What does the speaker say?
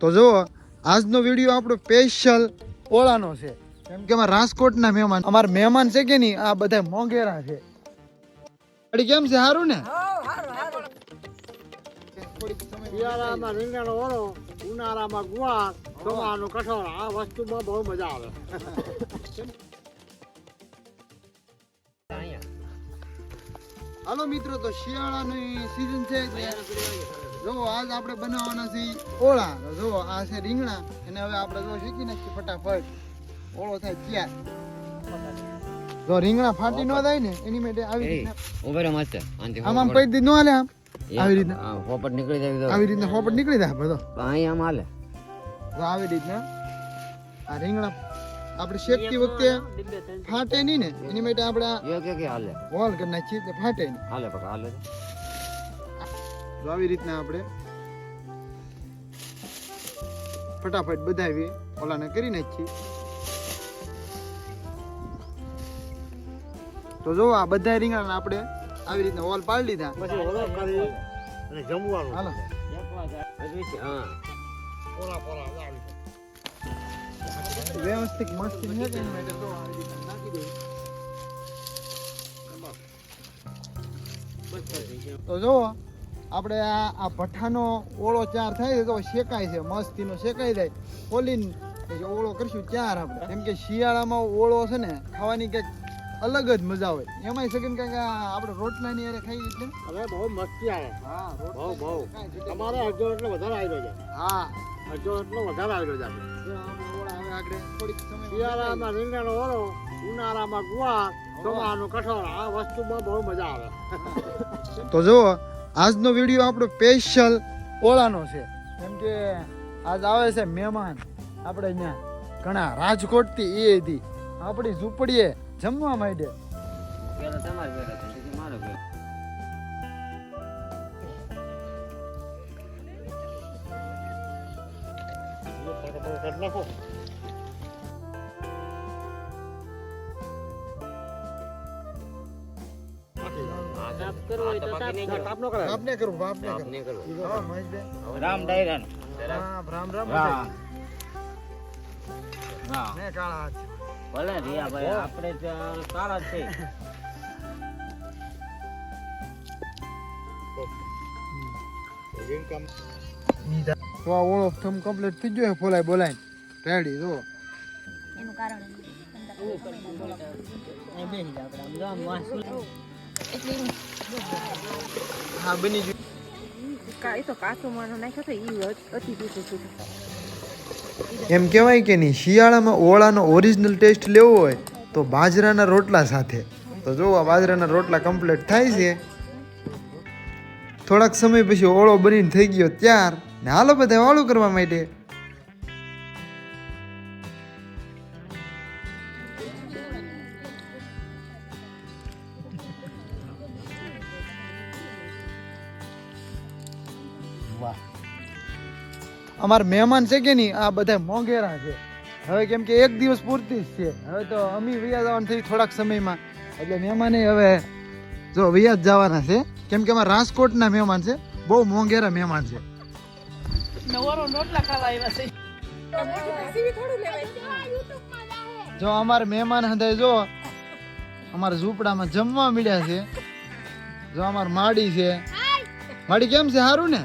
તો જુઓ, આજનો વીડિયો આપણો સ્પેશિયલ ઓળાનો છે. કેમ કે અમારા રાજકોટના મહેમાન, અમારા મહેમાન છે કે નહીં, આ બધા મોંઘેરા છે. અડી કેમ છે? સારું ને? શિયાળામાં રીંગણ ઓળો, ઉનાળામાં ગુવાર ચોમાનું કઠોળ, આ વસ્તુમાં બહુ મજા આવે. હાલો મિત્રો તો શિયાળાની સીઝન છે જો આજ આપણે બનાવવાના છે ઓળા. તો જો આ છે રીંગણા. અને હવે આપણે જો શીખી નાખીએ ફટાફટ. ઓળો થાય ત્યાર જો રીંગણા ફાટી ન થાય ને એની માટે આવી રીતના રહો મસ્ત. આમ પૈ દી ન હાલે આમ. આવી રીતના. હોપટ નીકળી જાય આવી રીતના હોપટ નીકળી જાય બધો અહીં આમ હાલે. તો આવી રીતના આ રીંગણા આપણે શેકતી વખતે ફાટે નહીં ને? એની માટે આપણે હાલે. કરી નાખીએ એટલે ફાટે નહીં. હાલે પકા હાલે. તો આવી રીતના આપણે ફટાફટ બધાવી ઓલાને કરી નાખીએ. તો જો આ બધા રીંગણાને આપણે આવી રીતના હોલ પાડી લીધા પછી હોલ કરી અને જમવાનું. હાલો. હા. પોળા પોળા આવી વ્યવસ્થિત મસ્ત છે કે આવી તો જો આપણે આ આ ભઠ્ઠાનો ઓળો ચાર થાય તો શેકાય છે મસ્તીનો શેકાઈ જાય. ખોલીને ઓળો કરશું ચાર આપણે. કેમ કે શિયાળામાં ઓળો છે ને ખાવાની કંઈક અલગ જ મજા હોય. એમાંય સગન કંઈક કે આપણે રોટલાની અરે ખાઈ એટલે? હવે બહુ મસ્તી આવે. હા બહુ બહુ. તમારે અડધો એટલો વધારે આવ્યો છે. હા. અડધો એટલો વધારે આવ્યો છે આપણે જો ઓળા હવે આગળ થોડીક સમય શિયાળામાં રીંગણ ઓળો ઉનાળામાં ગુવાર ચોમાનું કઠોળ આ વસ્તુમાં બહુ મજા આવે. તો જુઓ આજનો વીડિયો આપણો સ્પેશિયલ ઓળાનો છે. કેમ કે આજ આવે છે મહેમાન. આપણે અહીંયા ઘણા રાજકોટથી એ હતી. આપણી ઝૂંપડીએ જમવા માંડે પેલા તમારે ઘરે છે, મારો ઘરે કરવો હોય તો બાકી નો કરાય. આપને કરું બાપને સાફ કરું હા મહેશભાઈ. રામ ડાયરાનો હા રામ રામ. હા હા ને કાળા હાથ. ભલે રિયા ભાઈ આપણે તો છે તો આ ઓળો થમ કમ્પ્લીટ થઈ ગયો છે ફોલાય બોલાય રેડી જો. એનું કારણ હા બની ગયું. એ તો કાચો માનો નાખ્યો તો એ અતિ પીતું છું. એમ કહેવાય કે નહીં શિયાળામાં ઓળાનો ઓરિજિનલ ટેસ્ટ લેવો હોય તો બાજરાના રોટલા સાથે. તો જો આ બાજરાના રોટલા કમ્પ્લીટ થાય છે. થોડાક સમય પછી ઓળો બનીને થઈ ગયો ત્યાર. ને હાલો બધા વાળું કરવા માટે વાહ. અમારા મહેમાન છે કે નહીં? આ બધા મોંઘેરા છે. હવે કેમ કે એક દિવસ પૂરતી જ છે. હવે તો અમી વૈયા જવાનું થઈ થોડાક સમયમાં. એટલે મહેમાને હવે જો વૈયા જ જવાના છે. કેમ કે અમારા રાજકોટના મહેમાન છે. બહુ મોંઘેરા મહેમાન છે. જો અમારા મહેમાન હતા જો અમારા ઝૂંપડામાં જમવા મળ્યા છે. જો અમાર માડી છે. માડી કેમ છે? સારું ને?